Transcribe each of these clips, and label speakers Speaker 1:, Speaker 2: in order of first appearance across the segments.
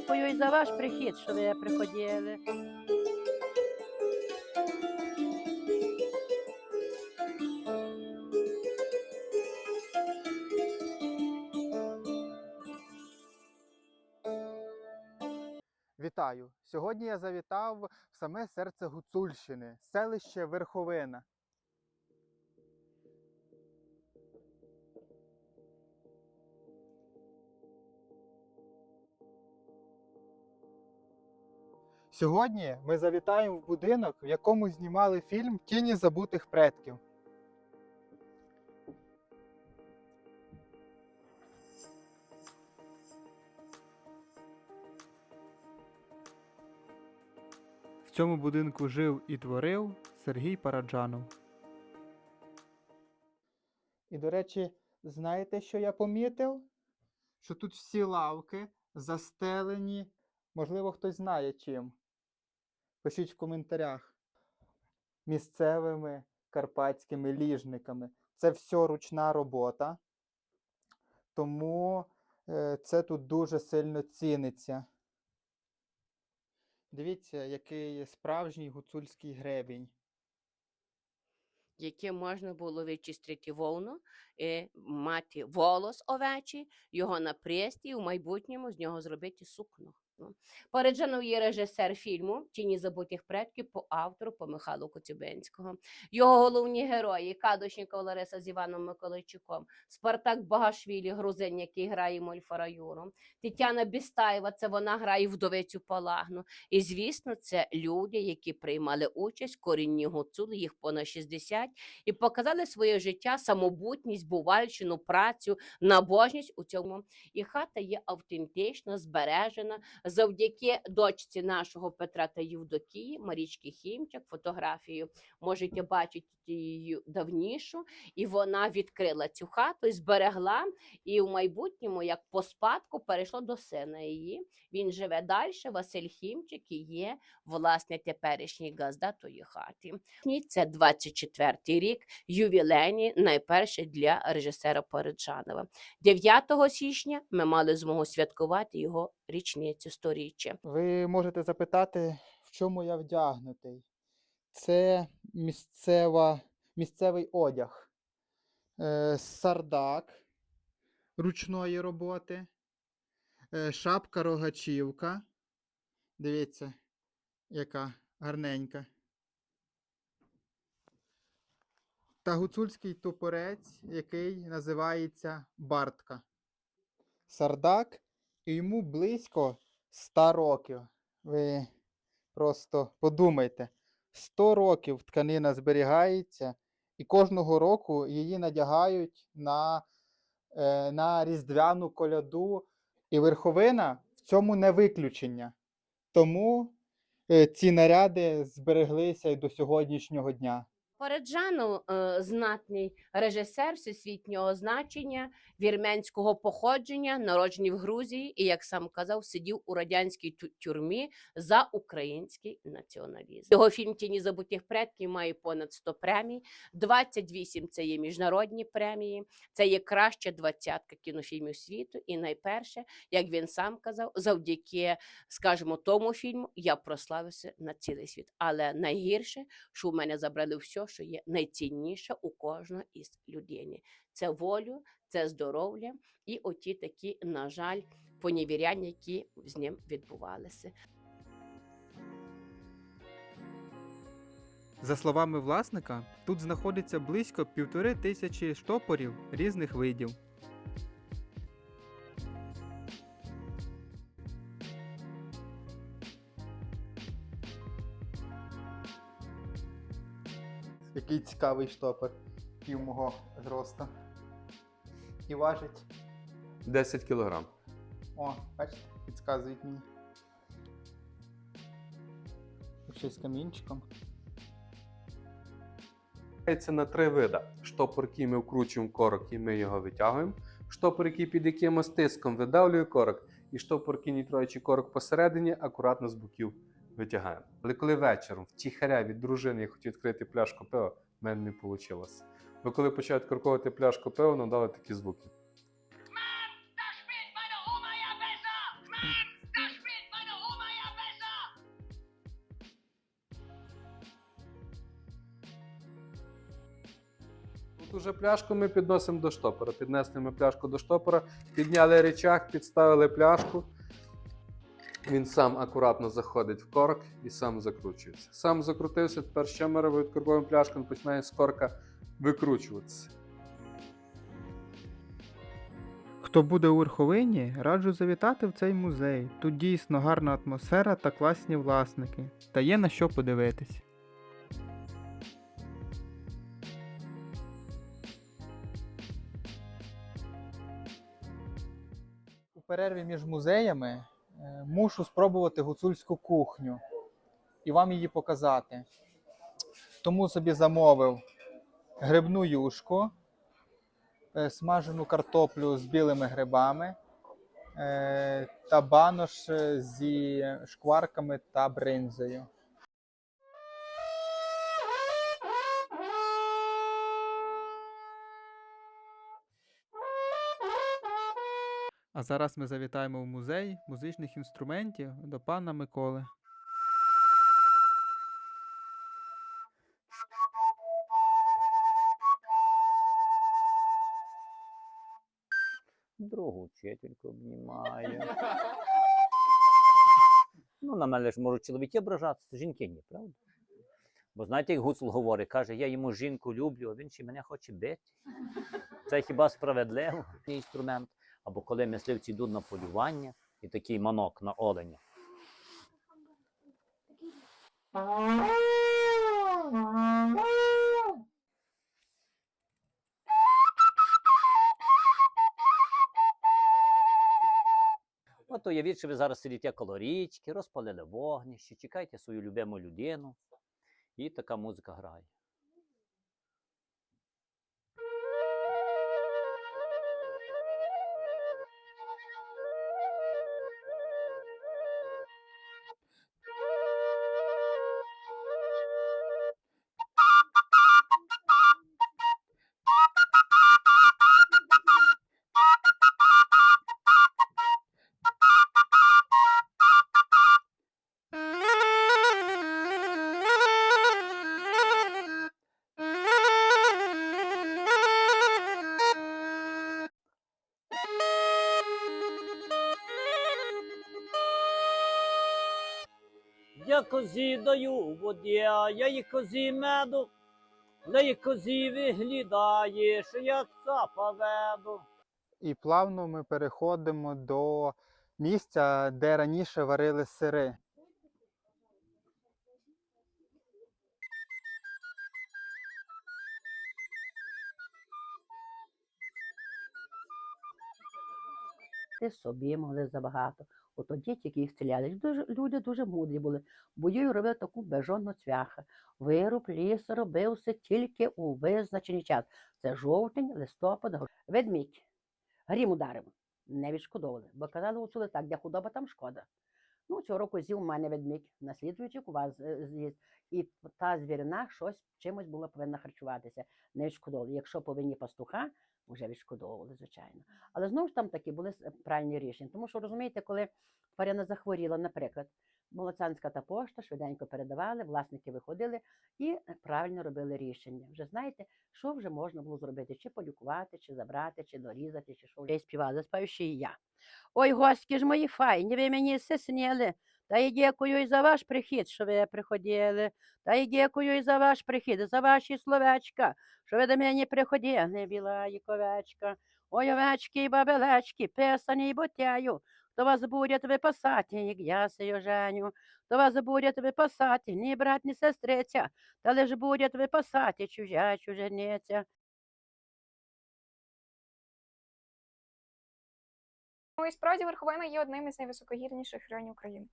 Speaker 1: дякую і за ваш прихід, що ви приходили.
Speaker 2: Вітаю! Сьогодні я завітав в саме серце Гуцульщини, селище Верховина. Сьогодні ми завітаємо в будинок, в якому знімали фільм Тіні забутих предків. В цьому будинку жив і творив Сергій Параджанов. І, до речі, знаєте, що я помітив? Що тут всі лавки застелені. Можливо, хтось знає чим. Пишіть в коментарях. Місцевими карпатськими ліжниками. Це все ручна робота. Тому е, це тут дуже сильно ціниться. Дивіться, який справжній гуцульський гребінь.
Speaker 3: яким можна було вичистити вовну, і мати волос овечий, його напрясти і в майбутньому з нього зробити сукно. Ну. Пореджанов є режисер фільму Тіні забутих предків по автору по Михайлу Коцюбинського. Його головні герої Кадушніков Лариса з Іваном Миколайчуком, Спартак Багашвілі, грузин, який грає Мольфара Юру, Тетяна Бістаєва, це вона грає вдовицю Палагну. І звісно, це люди, які приймали участь корінні гуцули, їх понад 60, і показали своє життя, самобутність, бувальщину, працю, набожність у цьому. І хата є автентично збережена завдяки дочці нашого Петра та Євдокії, Марічки Хімчак, фотографію можете бачити її давнішу. І вона відкрила цю хату і зберегла. І в майбутньому, як по спадку, перейшло до сина її. Він живе далі. Василь Хімчик і є власне теперішній газда тої хати. Це 24-й рік, ювілейний, найперше для режисера Пореджанова. 9 січня ми мали змогу святкувати його річницю сторіччя.
Speaker 2: Ви можете запитати, в чому я вдягнутий. Це місцева, місцевий одяг. Е, сардак ручної роботи, е, шапка рогачівка. Дивіться, яка гарненька. Та гуцульський топорець, який називається бартка. Сардак, і йому близько 100 років. Ви просто подумайте, 100 років тканина зберігається, і кожного року її надягають на, е, на різдвяну коляду. І верховина в цьому не виключення. Тому е, ці наряди збереглися і до сьогоднішнього дня.
Speaker 3: Пореджанов е, знатний режисер всесвітнього значення, вірменського походження, народжений в Грузії, і, як сам казав, сидів у радянській тюрмі за український націоналізм. Його фільм Тіні забутих предків має понад 100 премій, 28 це є міжнародні премії, це є краща двадцятка кінофільмів світу. І найперше, як він сам казав, завдяки, скажімо, тому фільму я прославився на цілий світ. Але найгірше, що в мене забрали все, що є найцінніше у кожного із людини. Це волю, це здоров'я і оті такі, на жаль, поневіряння, які з ним відбувалися.
Speaker 2: За словами власника, тут знаходиться близько півтори тисячі штопорів різних видів. Який цікавий штопор пів мого зросту. І важить.
Speaker 4: 10 кілограм.
Speaker 2: О, бачите, підказують мені. Ще з камінчиком.
Speaker 4: Це на три вида. Штопор, який ми вкручуємо корок і ми його витягуємо. Штопор, який під якимось тиском видавлює корок, і штопор, який нітроючий корок посередині, акуратно з боків витягаємо. Але коли вечором втіхаря від дружини я хотів відкрити пляшку пива, в мене не вийшло. Бо коли почав відкорковувати пляшку пива, нам дали такі звуки. Тут уже пляшку ми підносимо до штопора. Піднесли ми пляшку до штопора, підняли речах, підставили пляшку. Він сам акуратно заходить в корок і сам закручується. Сам закрутився, тепер що ми робимо? Відкорковуємо пляшку, він починає з корка викручуватися.
Speaker 2: Хто буде у верховині, раджу завітати в цей музей. Тут дійсно гарна атмосфера та класні власники. Та є на що подивитись. У перерві між музеями мушу спробувати гуцульську кухню і вам її показати. Тому собі замовив грибну юшку, е, смажену картоплю з білими грибами е, та банош е, зі шкварками та бринзою. А зараз ми завітаємо в музей музичних інструментів до пана Миколи.
Speaker 5: Другу вчительку обнімаю. Ну, на мене ж можуть чоловіки ображатися, жінки ні, правда? Бо знаєте, як Гуцул говорить, каже, я йому жінку люблю, а він ще мене хоче бити. Це хіба справедливо? Інструмент. Або коли мисливці йдуть на полювання і такий манок на оленя. От уявіть, що ви зараз сидите коло річки, розпалили вогнище, чекаєте свою любиму людину, і така музика грає. Я козі даю воді, я їй козі меду, для їй козі виглядаєш, я цапа веду.
Speaker 2: І плавно ми переходимо до місця, де раніше варили сири.
Speaker 1: Ти собі могли забагато. Ото діти, які їх стріляли, люди дуже мудрі були. Бою робив таку бежонну цвяха. Вируб ліс робився тільки у визначений час. Це жовтень, листопад, ведмідь. Грім ударив. Не відшкодовували, бо казали гуцули так, де худоба, там шкода. Ну, цього року з'їв у мене ведмідь, наслідуючи у вас е, з'їсть. І та звірина щось чимось була повинна харчуватися. Не відшкодовували. Якщо повинні пастуха, вже відшкодовували, звичайно. Але знову ж там такі були правильні рішення. Тому що розумієте, коли тварина захворіла, наприклад, молоцанська та пошта швиденько передавали, власники виходили і е, правильно робили рішення. Вже знаєте, що вже можна було зробити, чи полікувати, чи забрати, чи дорізати, чи що. Й співала, заспаю ще і я. Ой, гостки ж мої файні, ви мені все сніли. Та й дякую і за ваш прихід, що ви приходили. Та й дякую і за ваш прихід, за ваші словечка, що ви до мене приходили, біла ковечка. Ой, овечки і бабелечки, писані й ботяю, то вас будуть випасати, як я сею женю, то вас будуть випасати, ні брат, ні сестриця, та лиш будуть випасати чужа чужениця.
Speaker 6: Ну і справді верховина є одним із найвисокогірніших районів України.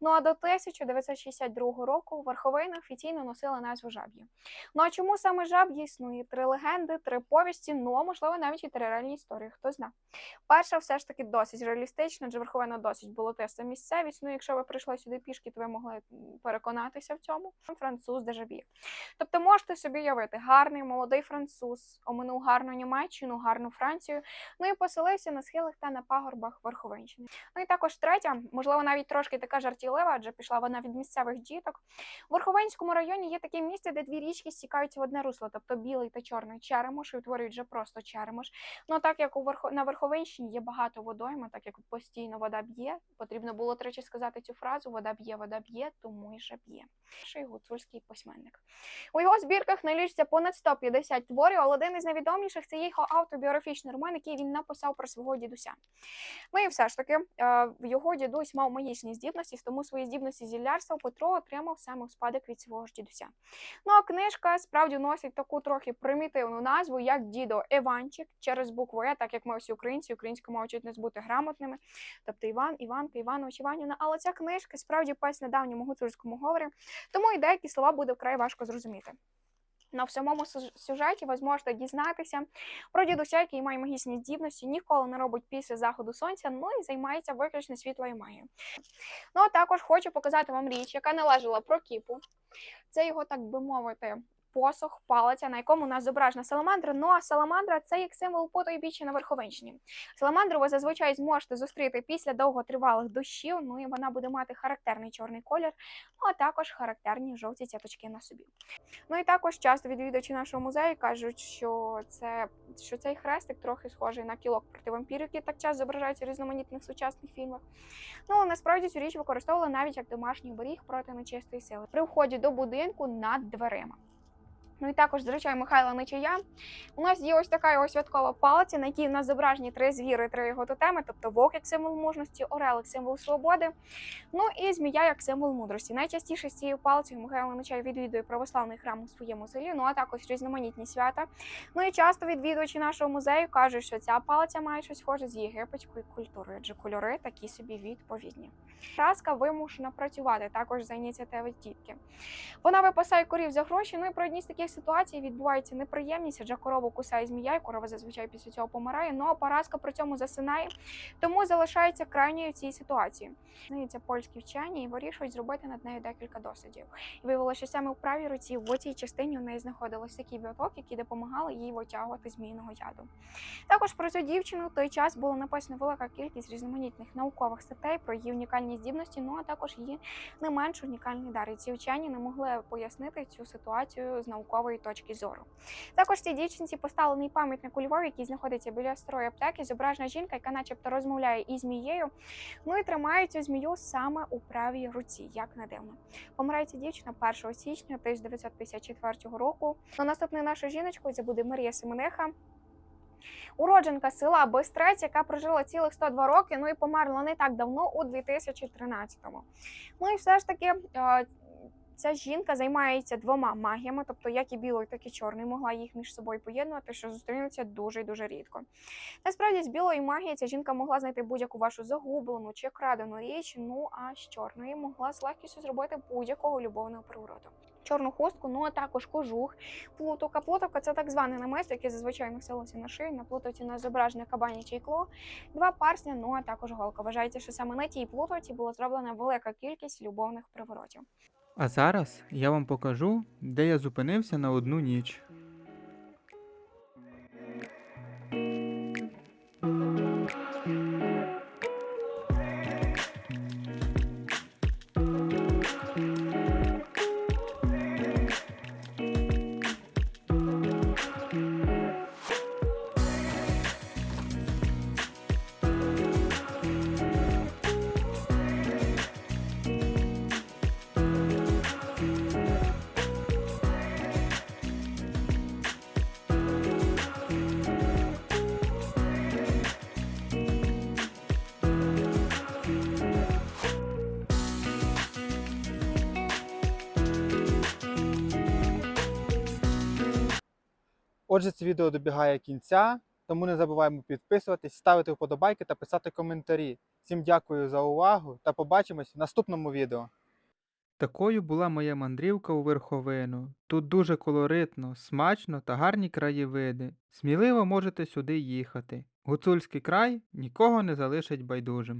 Speaker 6: Ну а до 1962 року верховина офіційно носила назву Жаб'я. Ну а чому саме Жаб'я існує? Три легенди, три повісті, ну а можливо навіть і три реальні історії, хто зна. Перша все ж таки досить реалістична, адже верховина досить болотиста місцевість. Ну, якщо ви прийшли сюди пішки, то ви могли переконатися в цьому. Француз де Жаб'є. Тобто можете собі уявити, гарний молодий француз оминув гарну Німеччину, гарну Францію, ну і поселився на схилах та на пагорбах жабах Верховинщини. Ну і також третя, можливо, навіть трошки така жартівлива, адже пішла вона від місцевих діток. В Верховинському районі є таке місце, де дві річки стікаються в одне русло, тобто білий та чорний черемош, і утворюють вже просто черемош. Ну так як у Верхо... на Верховинщині є багато водойми, так як постійно вода б'є, потрібно було тричі сказати цю фразу: вода б'є, вода б'є, тому й же б'є. Перший гуцульський письменник. У його збірках налічиться понад 150 творів, але один із найвідоміших це його автобіографічний роман, який він написав про свого дідуся. Ну і все ж таки, е, його дідусь мав магічні здібності, тому свої здібності зіллярства Петро отримав саме в спадок від свого ж дідуся. Ну а книжка справді носить таку трохи примітивну назву, як дідо Іванчик через букву Е, так як ми всі українці, українську мову вчить не бути грамотними, тобто Іван, Іванка, Іванович, Іванівна. Але ця книжка справді пес на давньому гуцульському говорі, тому і деякі слова буде вкрай важко зрозуміти. На всьому сюжеті ви зможете дізнатися про дідуся, який має магічні здібності, ніколи не робить після заходу сонця, ну і займається виключно світлою магією. Ну а також хочу показати вам річ, яка належала про кіпу. Це його, так би мовити, посох, палиця, на якому у нас зображена саламандра. Ну а саламандра це як символ потойбіччя на Верховинщині. Саламандру ви зазвичай зможете зустріти після довготривалих дощів. Ну і вона буде мати характерний чорний колір, ну а також характерні жовті цяточки на собі. Ну і також часто відвідувачі нашого музею кажуть, що це що цей хрестик трохи схожий на кілок проти вампірів, який так часто зображається в різноманітних сучасних фільмах. Ну насправді цю річ використовували навіть як домашній оберіг проти нечистої сили при вході до будинку над дверима. Ну і також, звичайно, Михайла Нечая. У нас є ось така його святкова палиця, на якій в нас зображені три звіри, три його тотеми, тобто вовк як символ мужності, орел як символ свободи, ну і змія як символ мудрості. Найчастіше з цією палицею Михайло Нечай відвідує православний храм у своєму селі, ну а також різноманітні свята. Ну і часто відвідувачі нашого музею кажуть, що ця палиця має щось схоже з єгипетською культурою, адже кольори такі собі відповідні. Праска вимушена працювати також за ініціативи тітки. Вона випасає корів за гроші. Ну і про одні з таких ситуацій відбувається неприємність, адже корову кусає змія, і корова зазвичай після цього помирає. Ну а Параска при цьому засинає, тому залишається крайньою цій ситуації. Це польські вчені і вирішують зробити над нею декілька дослідів. І виявилося, що саме в правій руці в цій частині у неї знаходилось такий біоток, який допомагали їй витягувати зміїного яду. Також про цю дівчину в той час було написано велика кількість різноманітних наукових статей про її унікальні здібності, ну а також її не менш унікальний дар. І ці вчені не могли пояснити цю ситуацію з наукової точки зору. Також цій дівчинці поставлений пам'ятник у Львові, який знаходиться біля старої аптеки. Зображена жінка, яка, начебто, розмовляє із змією. Ну і тримає цю змію саме у правій руці, як не дивно. Помирає ця дівчина 1 січня 1954 року. На наступною нашою жіночкою це буде Марія Семениха. Уродженка села Бистрець, яка прожила цілих 102 роки, ну і померла не так давно, у 2013-му. Ну і все ж таки, е, ця жінка займається двома магіями, тобто як і білою, так і чорною, могла їх між собою поєднувати, що зустрінуться дуже і дуже рідко. Насправді, з білої магії ця жінка могла знайти будь-яку вашу загублену чи крадену річ, ну а з чорної могла з легкістю зробити будь-якого любовного привороту. Чорну хустку, ну а також кожух, плутовка. Плутовка це так зване намисто, яке зазвичай носилося на шиї. На плутовці на зображене кабаняче ікло, два парсня, ну а також голка. Вважається, що саме на тій плутовці була зроблена велика кількість любовних приворотів.
Speaker 2: А зараз я вам покажу, де я зупинився на одну ніч. Отже, це відео добігає кінця, тому не забуваємо підписуватись, ставити вподобайки та писати коментарі. Всім дякую за увагу та побачимось в наступному відео. Такою була моя мандрівка у верховину. Тут дуже колоритно, смачно та гарні краєвиди. Сміливо можете сюди їхати. Гуцульський край нікого не залишить байдужим.